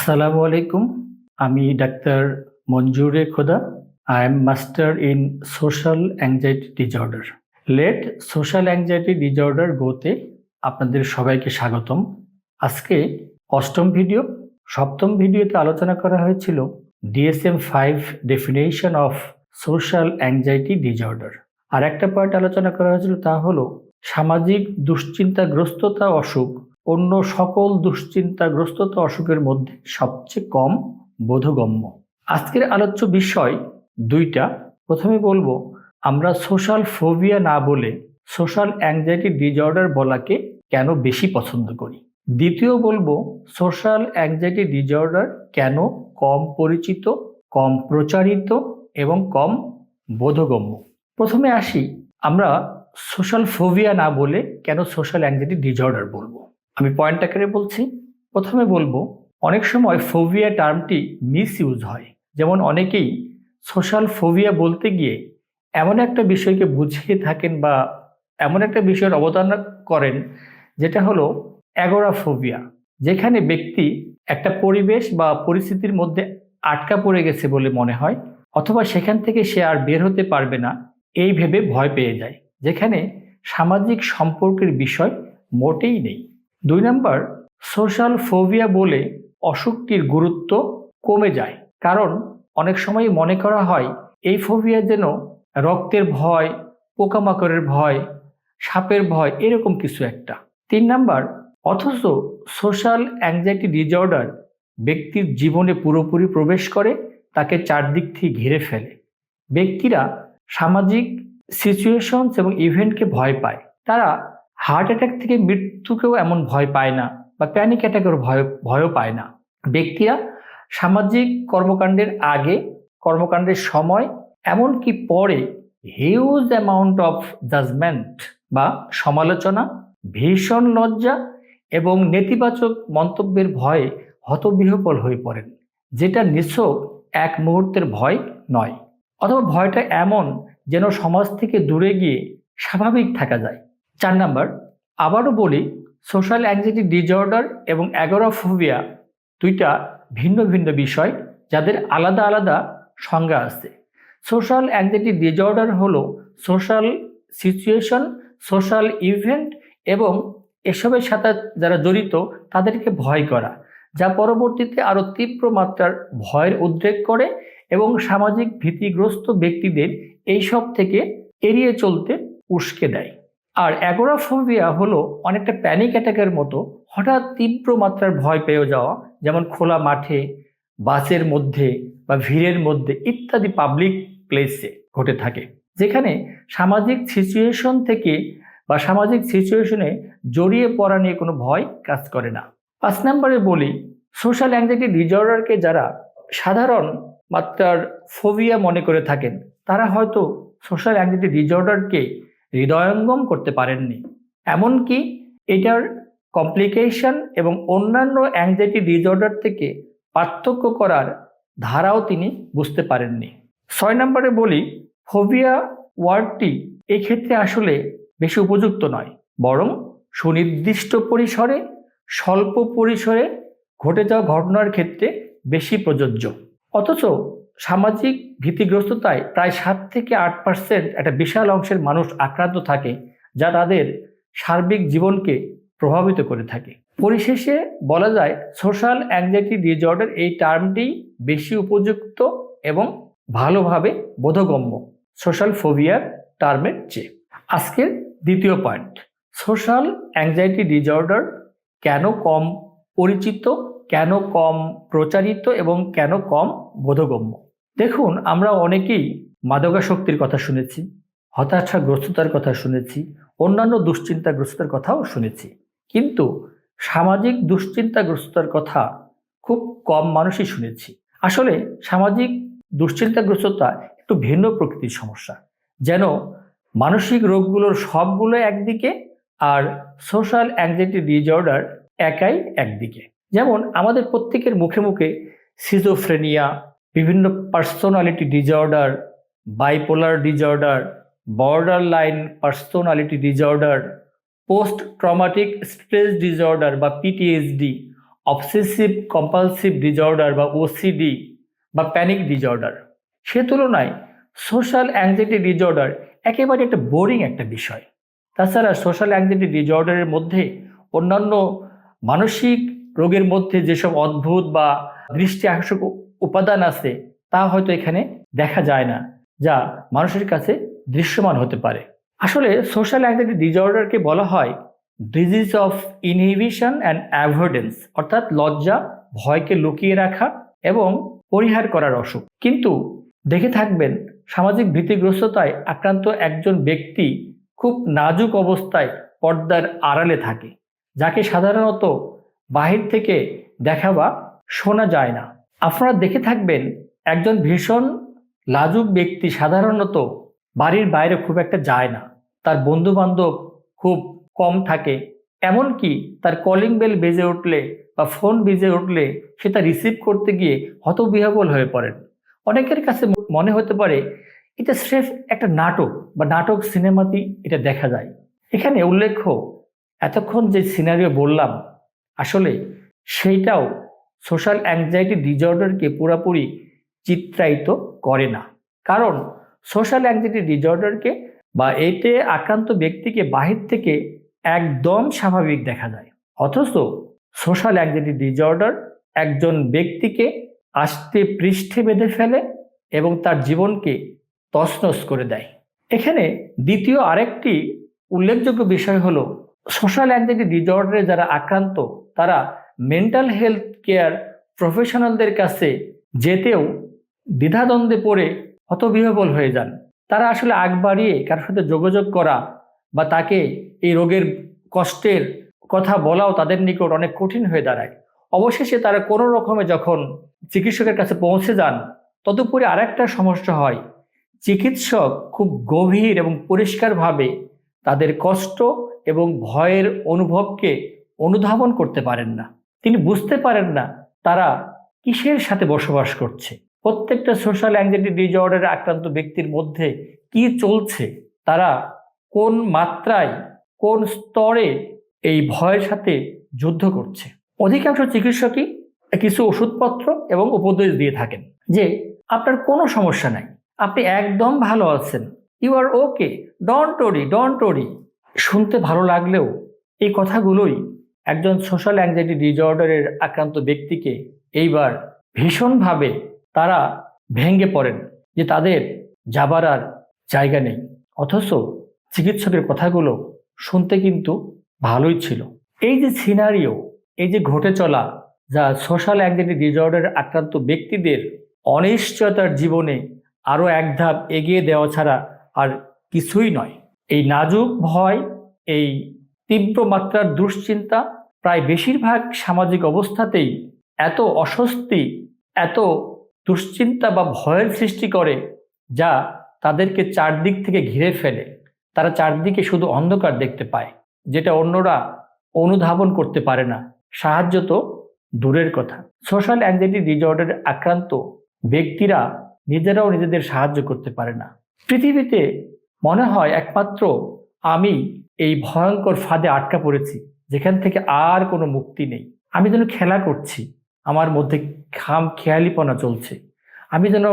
আসসালামু আলাইকুম। আমি doctor Manzure Khoda. I am master in social anxiety disorder let social anxiety disorder গোতে আপনাদের সবাইকে স্বাগতম। আজকে অষ্টম ভিডিও সপ্তম ভিডিওতে আলোচনা করা হয়েছিল DSM five definition of social anxiety disorder আর একটা পয়েন্ট আলোচনা করা হয়েছিল তা হলো সামাজিক দুশ্চিন্তাগ্রস্ততা অসুখ। অন্য সকল দুশ্চিন্তাগ্রস্ততা অসুখের মধ্যে সবচেয়ে কম বোধগম্য। আজকের আলোচ্য বিষয় দুইটা। প্রথমে বলব, আমরা সোশ্যাল ফোবিয়া না বলে সোশ্যাল অ্যাংজাইটি ডিজঅর্ডার বলাকে কেন বেশি পছন্দ করি? দ্বিতীয় বলব সোশ্যাল অ্যাংজাইটি ডিজঅর্ডার কেন কম পরিচিত, কম প্রচারিত এবং কম বোধগম্য? প্রথমে আসি, আমরা সোশ্যাল ফোবিয়া না বলে কেন সোশ্যাল অ্যাংজাইটি ডিজঅর্ডার বলব? আমি পয়েন্ট আকারে বলছি। প্রথমে বলব, অনেক সময় ফোভিয়া টার্মটি মিস ইউজ হয়। যেমন অনেকেই সোশ্যাল ফোভিয়া বলতে গিয়ে এমন একটা বিষয়কে বুঝিয়ে থাকেন বা এমন একটা বিষয়ের অবতারণা করেন, যেটা হলো অ্যাগোরাফোবিয়া যেখানে ব্যক্তি একটা পরিবেশ বা পরিস্থিতির মধ্যে আটকা পড়ে গেছে বলে মনে হয়, অথবা সেখান থেকে সে আর বের হতে পারবে না, এই ভেবে ভয় পেয়ে যায়। যেখানে সামাজিক সম্পর্কের বিষয় মোটেই নেই। দুই নম্বর, সোশ্যাল ফোবিয়া বলে অসুখটির গুরুত্ব কমে যায়। কারণ অনেক সময় মনে করা হয়, এই ফোবিয়া যেন রক্তের ভয়, পোকামাকড়ের ভয়, সাপের ভয়, এরকম কিছু একটা। তিন নাম্বার, অথচ সোশ্যাল অ্যাংজাইটি ডিজঅর্ডার ব্যক্তির জীবনে পুরোপুরি প্রবেশ করে, তাকে চারদিক থেকে ঘিরে ফেলে। ব্যক্তিরা সামাজিক সিচুয়েশনস এবং ইভেন্টকে ভয় পায়। তারা হার্ট অ্যাটাক থেকে মৃত্যুকেও এমন ভয় পায় না বা প্যানিক অ্যাটাকের ভয়, ভয়ও পায় না। ব্যক্তিরা সামাজিক কর্মকাণ্ডের আগে, কর্মকাণ্ডের সময়, এমনকি পরে হিউজ অ্যামাউন্ট অফ জাজমেন্ট বা সমালোচনা, ভীষণ লজ্জা এবং নেতিবাচক মন্তব্যের ভয়ে হতবিহ্বল হয়ে পড়েন, যেটা নিছক এক মুহূর্তের ভয় নয়। অথবা ভয়টা এমন যেন সমাজ থেকে দূরে গিয়ে স্বাভাবিক থাকা যায়। চার নাম্বার, আবারও বলি সোশ্যাল অ্যাংজাইটি ডিজঅর্ডার এবং অ্যাগোরাফোবিয়া দুইটা ভিন্ন ভিন্ন বিষয় যাদের আলাদা আলাদা সংজ্ঞা আছে। সোশ্যাল অ্যাংজাইটি ডিজঅর্ডার হলো সোশ্যাল সিচুয়েশন সোশ্যাল ইভেন্ট এবং এসবের সাথে যারা জড়িত তাদেরকে ভয় করা, যা পরবর্তীতে আরও তীব্র মাত্রার ভয়ের উদ্রেক করে এবং সামাজিক ভীতিগ্রস্ত ব্যক্তিদের এইসব থেকে এড়িয়ে চলতে উস্কে দেয়। আর অ্যাগোরাফোবিয়া হলো অনেকটা প্যানিক অ্যাটাকের মতো হঠাৎ তীব্র মাত্রার ভয় পেয়ে যাওয়া, যেমন খোলা মাঠে, বাসের মধ্যে বা ভিড়ের মধ্যে ইত্যাদি পাবলিক প্লেসে ঘটে থাকে। যেখানে সামাজিক সিচুয়েশন থেকে বা সামাজিক সিচুয়েশনে জড়িয়ে পড়া নিয়ে কোনো ভয় কাজ করে না। পাঁচ নম্বরে বলি সোশ্যাল অ্যাংজাইটি ডিজর্ডারকে যারা সাধারণ মাত্রার ফোবিয়া মনে করে থাকেন, তারা হয়তো সোশ্যাল অ্যাংজাইটি ডিজর্ডারকে হৃদয়ঙ্গম করতে পারেননি। এমনকি এটার কমপ্লিকেশন এবং অন্যান্য অ্যাংজাইটি ডিজর্ডার থেকে পার্থক্য করার ধারাও তিনি বুঝতে পারেননি। ছয় নম্বরে বলি ফোবিয়া ওয়ার্ডটি এক্ষেত্রে আসলে বেশি উপযুক্ত নয়, বরং সুনির্দিষ্ট পরিসরে, স্বল্প পরিসরে ঘটে যাওয়া ঘটনার ক্ষেত্রে বেশি প্রযোজ্য। অথচ সামাজিক ভীতিগ্রস্ততায় প্রায় সাত থেকে আট পার্সেন্ট একটা বিশাল অংশের মানুষ আক্রান্ত থাকে, যা তাদের সার্বিক জীবনকে প্রভাবিত করে থাকে। পরিশেষে বলা যায় সোশ্যাল অ্যাংজাইটি ডিজর্ডার এই টার্মটি বেশি উপযুক্ত এবং ভালোভাবে বোধগম্য। সোশ্যাল ফোবিয়ার টার্মের চেয়ে। আজকের দ্বিতীয় পয়েন্ট সোশ্যাল অ্যাংজাইটি ডিজর্ডার কেন কম পরিচিত, কেন কম প্রচারিত এবং কেন কম বোধগম্য? দেখুন, আমরা অনেকেই মাদকাসক্তির কথা শুনেছি হতাশা হতাশাগ্রস্ততার কথা শুনেছি, অন্যান্য দুশ্চিন্তাগ্রস্ততার কথাও শুনেছি। কিন্তু সামাজিক দুশ্চিন্তাগ্রস্ততার কথা খুব কম মানুষই শুনেছি। আসলে সামাজিক দুশ্চিন্তাগ্রস্ততা একটু ভিন্ন প্রকৃতির সমস্যা, যেন মানসিক রোগগুলোর সবগুলো একদিকে আর সোশ্যাল অ্যাংজাইটি ডিজঅর্ডার একাই একদিকে। যেমন আমাদের প্রত্যেকের মুখে মুখে সিজোফ্রেনিয়া বিভিন্ন personality disorder bipolar disorder borderline personality disorder post traumatic stress disorder বা পিটিএসডি অবসেসিভ কম্পালসিভ ডিজঅর্ডার বা ওসিডি বা প্যানিক ডিজঅর্ডার সে তুলনায় সোশ্যাল অ্যাংজাইটি ডিজঅর্ডার একেবারে একটা বোরিং একটা বিষয়। তাছাড়া সোশ্যাল অ্যাংজাইটি ডিজঅর্ডারের মধ্যে অন্যান্য মানসিক রোগের মধ্যে যেসব অদ্ভুত বা দৃষ্টি আকর্ষক উপাদান আছে, তা হয়তো এখানে দেখা যায় না, যা মানুষের কাছে দৃশ্যমান হতে পারে। আসলে সোশ্যাল অ্যাংজাইটি ডিজঅর্ডারকে বলা হয় disease of inhibition and avoidance অর্থাৎ লজ্জা, ভয়কে লুকিয়ে রাখা এবং পরিহার করার অসুখ। কিন্তু দেখে থাকবেন, সামাজিক ভীতিগ্রস্ততায় আক্রান্ত একজন ব্যক্তি খুব নাজুক অবস্থায় পর্দার আড়ালে থাকে, যাকে সাধারণত বাহির থেকে দেখা বা শোনা যায় না। আপনারা দেখে থাকবেন, একজন ভীষণ লাজুক ব্যক্তি। সাধারণত বাড়ির বাইরে খুব একটা যায় না। তার বন্ধু বান্ধব খুব কম থাকে। এমনকি তার কলিং বেল বেজে উঠলে বা ফোন বেজে উঠলে সে তা রিসিভ করতে গিয়ে হতবিহবল হয়ে পড়েন। অনেকের কাছে মনে হতে পারে, এটা স্রেফ একটা নাটক বা নাটক সিনেমাতেই এটা দেখা যায়। এখানে উল্লেখ্য, এতক্ষণ যে সিনারিও বললাম, আসলে সেইটাও সোশ্যাল অ্যাংজাইটি ডিজর্ডারকে পুরোপুরি চিত্রায়িত করে না। কারণ সোশ্যাল অ্যাংজাইটি ডিজর্ডারকে বা এতে আক্রান্ত ব্যক্তিকে বাহির থেকে একদম স্বাভাবিক দেখা যায়। অথচ সোশ্যাল অ্যাংজাইটি ডিজর্ডার একজন ব্যক্তিকে আস্তে পৃষ্ঠে বেঁধে ফেলে এবং তার জীবনকে তছনছ করে দেয়। এখানে দ্বিতীয় আরেকটি উল্লেখযোগ্য বিষয় হলো, সোশ্যাল অ্যাংজাইটি ডিজর্ডারে যারা আক্রান্ত, তারা মেন্টাল হেলথ কেয়ার প্রফেশনালদের কাছে যেতেও দ্বিধাদ্বন্দ্বে পড়ে হতবিহবল হয়ে যান। তারা আসলে আগ বাড়িয়ে কারোর সাথে যোগাযোগ করা বা তাকে এই রোগের কষ্টের কথা বলাও তাদের নিকট অনেক কঠিন হয়ে দাঁড়ায়। অবশেষে তারা কোনো রকমে যখন চিকিৎসকের কাছে পৌঁছে যান, তদুপরি আরেকটা সমস্যা হয়। চিকিৎসক খুব গভীর এবং পরিষ্কারভাবে তাদের কষ্ট এবং ভয়ের অনুভবকে অনুধাবন করতে পারেন না। তিনি বুঝতে পারেন না তারা কিসের সাথে বসবাস করছে। প্রত্যেকটা সোশ্যাল অ্যাংজাইটি ডিজঅর্ডারে আক্রান্ত ব্যক্তির মধ্যে কি চলছে? তারা কোন মাত্রায়, কোন স্তরে এই ভয়ের সাথে যুদ্ধ করছে? অধিকাংশ চিকিৎসকই কিছু ওষুধপত্র এবং উপদেশ দিয়ে থাকেন যে, আপনার কোনো সমস্যা নাই। আপনি একদম ভালো আছেন। You are okay don't worry don't worry শুনতে ভালো লাগলেও এই কথাগুলোই একজন সোশ্যাল অ্যাংজাইটি ডিজঅর্ডারের আক্রান্ত ব্যক্তিকে এইবার ভীষণভাবে তারা ভেঙে পড়েন যে তাদের যাবার আর জায়গা নেই। অথচ চিকিৎসকের কথাগুলো শুনতে কিন্তু ভালোই ছিল। এই যে সিনারিও এই যে ঘটে চলা যা সোশ্যাল অ্যাংজাইটি ডিজঅর্ডার আক্রান্ত ব্যক্তিদের অনিশ্চয়তার জীবনে আরও এক ধাপ এগিয়ে দেওয়া ছাড়া আর কিছুই নয়। এই নাজুক ভয়, এই তীব্র মাত্রার দুশ্চিন্তা প্রায় বেশিরভাগ সামাজিক অবস্থাতেই এত অস্বস্তি, এত দুশ্চিন্তা বা ভয়ের সৃষ্টি করে যা তাদেরকে চারদিক থেকে ঘিরে ফেলে। তারা চারদিকে শুধু অন্ধকার দেখতে পায়, যেটা অন্যরা অনুধাবন করতে পারে না। সাহায্য তো দূরের কথা। সোশ্যাল অ্যাংজাইটি ডিজঅর্ডারে আক্রান্ত ব্যক্তিরা নিজেরাও নিজেদের সাহায্য করতে পারে না। পৃথিবীতে মনে হয় একমাত্র আমি এই ভয়ঙ্কর ফাঁদে আটকা পড়েছি। যেখান থেকে আর কোনো মুক্তি নেই। আমি যেন খেলা করছি, আমার মধ্যে খাম খেয়ালিপনা চলছে। আমি যেন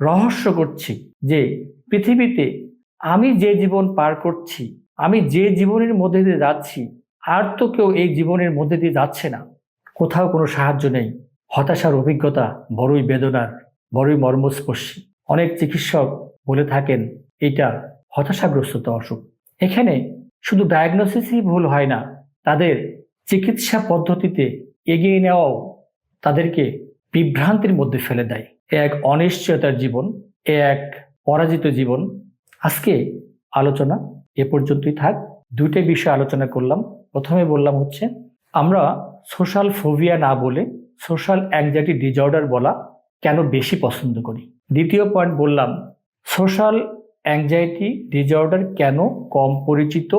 রহস্য করছি যে পৃথিবীতে আমি যে জীবন পার করছি, আমি যে জীবনের মধ্যে দিয়ে যাচ্ছি, আর তো কেউ এই জীবনের মধ্যে দিয়ে যাচ্ছে না। কোথাও কোনো সাহায্য নেই। হতাশার অভিজ্ঞতা বড়ই বেদনার, বড়ই মর্মস্পর্শী। অনেক চিকিৎসক বলে থাকেন, এটা হতাশাগ্রস্ততা অসুখ। এখানে শুধু ডায়াগনোসিসই ভুল হয় না তাদের চিকিৎসা পদ্ধতিতে এগিয়ে নেওয়াও তাদেরকে বিভ্রান্তির মধ্যে ফেলে দেয়। এ এক অনিশ্চয়তার জীবন, এ এক পরাজিত জীবন। আজকে আলোচনা এ পর্যন্তই থাক। দুইটাই বিষয় আলোচনা করলাম। প্রথমে বললাম হচ্ছে, আমরা সোশ্যাল ফোভিয়া না বলে সোশ্যাল অ্যাংজাইটি ডিজঅর্ডার বলা কেন বেশি পছন্দ করি? দ্বিতীয় পয়েন্ট বললাম, সোশ্যাল অ্যাংজাইটি ডিজঅর্ডার কেন কম পরিচিত,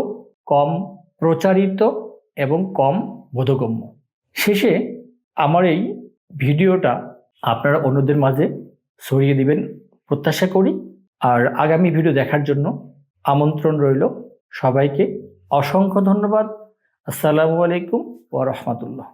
কম প্রচারিত এবং কম বোধগম্য। শেষে আমার এই ভিডিওটা আপনারা অন্যদের মাঝে ছড়িয়ে দিবেন, প্রত্যাশা করি। আর আগামী ভিডিও দেখার জন্য আমন্ত্রণ রইল সবাইকে। অসংখ্য ধন্যবাদ। আসসালামু আলাইকুম ওয়া রাহমাতুল্লাহ।